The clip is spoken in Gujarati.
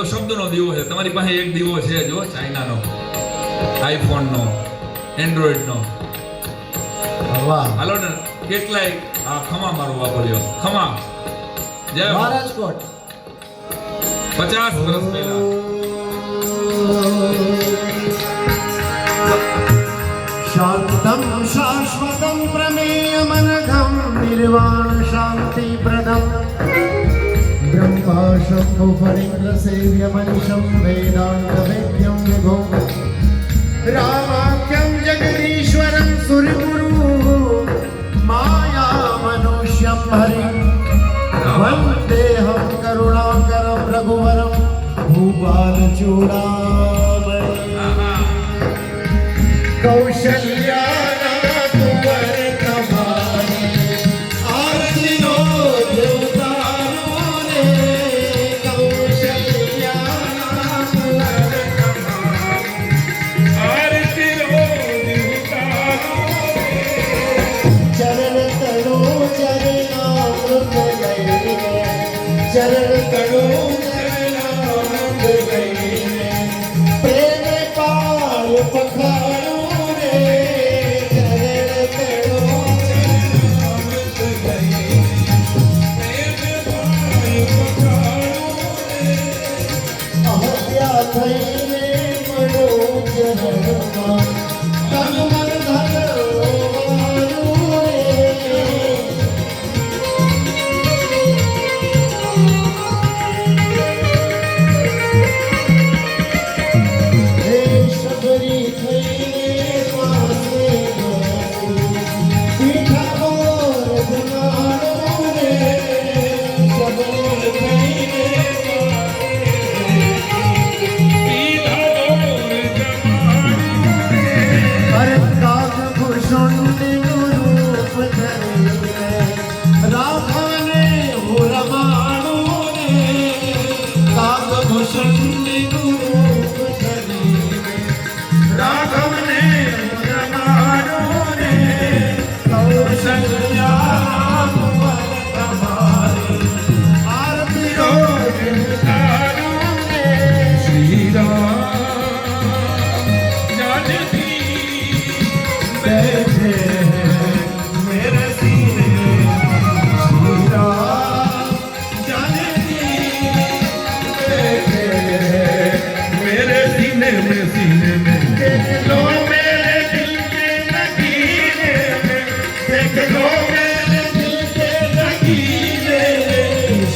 તો શબ્દનો દીવો છે. તમારી પાસે એક દીવો છે જો ચાઇનાનો. આઈફોનનો એન્ડ્રોઈડનો વાહ. હાલો ને કેટલાય હા ખમા મારો વાપર્યો ખમા. જય. મહારાજકોટ. પચાસ વર્ષ પહેલા. શાંતમ શાશ્વતમ પ્રમેયમનઘમ નિર્વાણ શાંતિપ્રદમ. બ્રહ્મા पाशं भुवनिन्द्रसेव्यमनिशं वेदान्तवेद्यं विभो। रामाख्यं जगदीश्वरं सुरगुरु मायामनुष्यं हरिं। वन्देऽहं करुणाकरं रघुवरं भूपालचूडामणि। Kaushalya aleluya. Da kamne, da kamne, da kamne,